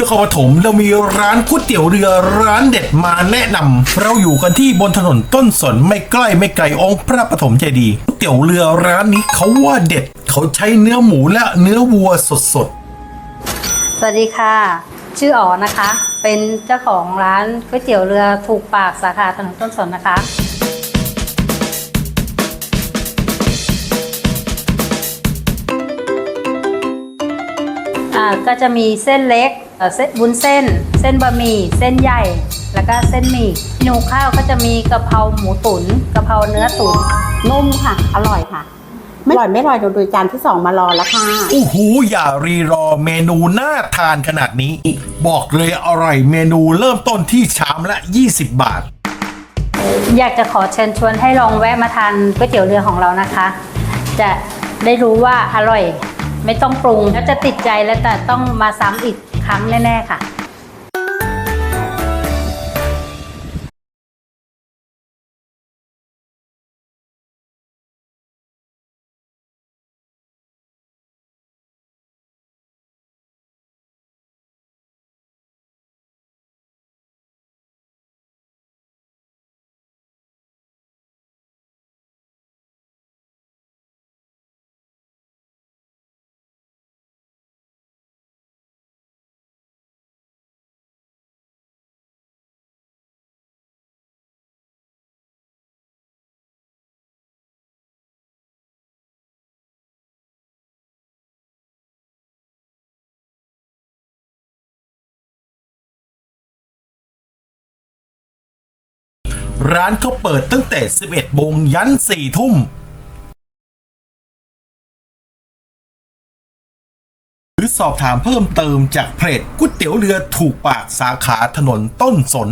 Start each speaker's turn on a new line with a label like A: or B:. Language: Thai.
A: รปฐมเรามีร้านก๋วยเตี๋ยวเรือร้านเด็ดมาแนะนำเราอยู่กันที่บนถนนต้นสนไม่ใกล้ไม่ไกลองค์พระปฐมเจดีย์ก๋วยเตี๋ยวเรือร้านนี้เขาว่าเด็ด เขาใช้เนื้อหมูและเนื้อวัวสด
B: สวัสดีค่ะ ชื่ออ๋อนะคะ เป็นเจ้าของร้านก๋วยเตี๋ยวเรือถูกปากสาขาถนนต้นสนนะคะอ่าก็จะมีเส้นเล็ก เอ่อเส้นวุ้นเส้น เส้นบะหมี่ เส้นใหญ่ แล้วก็เส้นหมี่เมนูข้าวก็จะมีกะเพราหมูตุ๋นกะเพราเนื้อตุ๋น
C: นุ่มค่ะ อร่อยค่ะ ไม่อร่อยไม่อร่อยเราดูจานที่สองมารอแล้วค่ะ
A: ๆโอ้โหอย่ารีรอเมนูน่าทานขนาดนี้ บอกเลยอร่อยเมนูเริ่มต้นที่ชามละ 20 บาท
B: อยากจะขอเชิญชวนให้ลองแวะมาทานก๋วยเตี๋ยวเรือของเรานะคะ จะได้รู้ว่าอร่อย ไม่ต้องปรุงแล้วจะติดใจและแต่ต้องมาซ้ำอีก ครั้งแน่ ๆ ค่ะ
A: ร้านเขาเปิดตั้งแต่ 11โมงยัน 4 ทุ่ม หรือสอบถามเพิ่มเติมจากเพจก๋วยเตี๋ยวเรือถูกปากสาขาถนนต้นสน